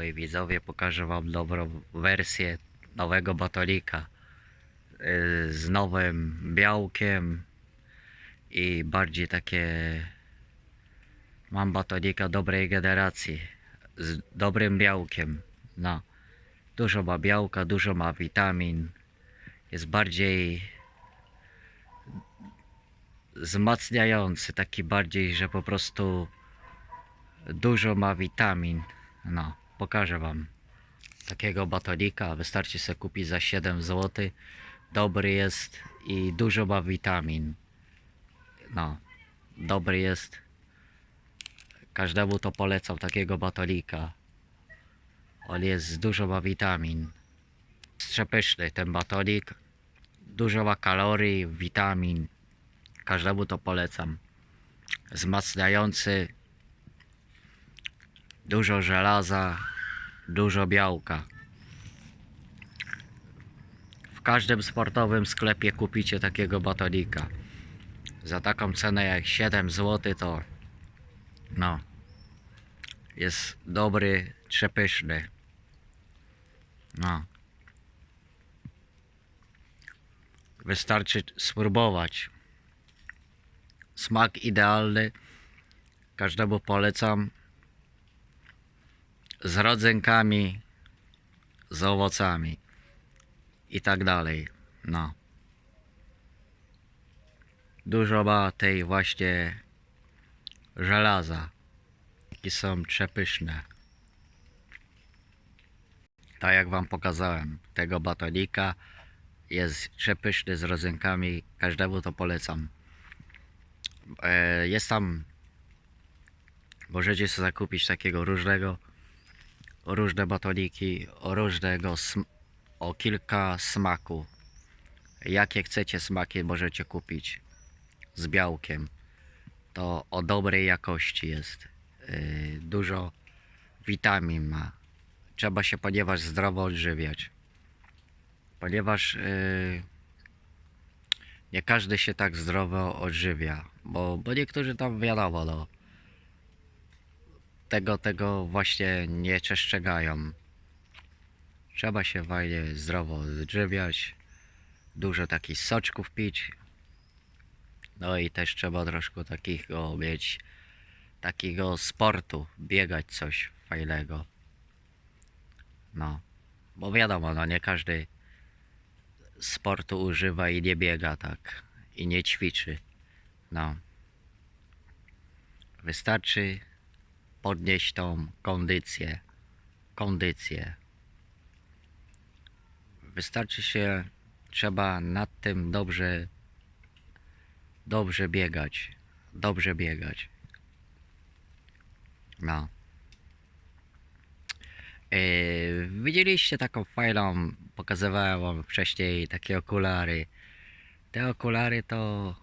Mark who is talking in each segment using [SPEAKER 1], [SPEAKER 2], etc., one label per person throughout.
[SPEAKER 1] moi widzowie, pokażę wam dobrą wersję nowego batonika y, z nowym białkiem i bardziej takie mam batonika dobrej generacji z dobrym białkiem no dużo ma białka, dużo ma witamin jest bardziej wzmacniający, taki bardziej, że po prostu dużo ma witamin. No, pokażę wam takiego batonika. Wystarczy sobie kupić za 7 zł. Dobry jest i dużo ma witamin. No, dobry jest. Każdemu to polecam takiego batonika. On jest dużo ma witamin. Przepyszny ten batonik. Dużo ma kalorii, witamin. Każdemu to polecam. Wzmacniający. Dużo żelaza, dużo białka. W każdym sportowym sklepie kupicie takiego batonika. Za taką cenę jak 7 zł to no jest dobry, przepyszny. No. Wystarczy spróbować. Smak idealny. Każdemu polecam. Z rodzynkami, z owocami i tak dalej. No. Dużo ma tej właśnie żelaza. I są przepyszne. Tak jak wam pokazałem, tego batonika jest przepyszny z rodzynkami. Każdemu to polecam. E, jest tam możecie sobie zakupić takiego różnego różne batoniki różnego o kilka smaku. Jakie chcecie smaki możecie kupić z białkiem? To o dobrej jakości jest. Yy, dużo witamin ma. Trzeba się ponieważ zdrowo odżywiać. Ponieważ yy, nie każdy się tak zdrowo odżywia, bo, bo niektórzy tam wiadomo, no, tego, tego właśnie nie przestrzegają. Trzeba się fajnie zdrowo odżywiać, dużo takich soczków pić, no i też trzeba troszkę takiego mieć, takiego sportu, biegać coś fajnego. No, bo wiadomo, no nie każdy sportu używa i nie biega tak i nie ćwiczy. No. Wystarczy podnieść tą kondycję. Kondycję. Wystarczy się, trzeba nad tym dobrze, dobrze biegać. Dobrze biegać. No. Yy, widzieliście taką fajną, pokazywałem wam wcześniej takie okulary. Te okulary to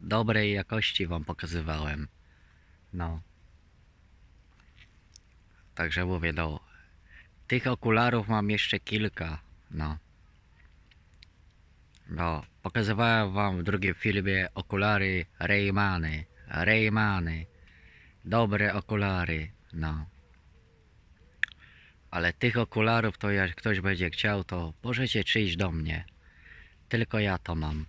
[SPEAKER 1] dobrej jakości wam pokazywałem. No. Także mówię, no. Tych okularów mam jeszcze kilka. No. No, pokazywałem wam w drugim filmie okulary Raymany. Raymany. Dobre okulary. No. Ale tych okularów to jak ktoś będzie chciał, to możecie przyjść do mnie. Tylko ja to mam.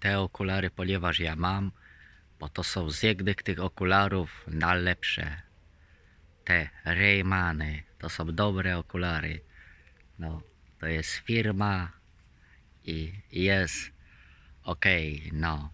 [SPEAKER 1] Te okulary, ponieważ ja mam, bo to są z jednych tych okularów najlepsze. Te Raymany, to są dobre okulary. No, to jest firma i jest ok, no.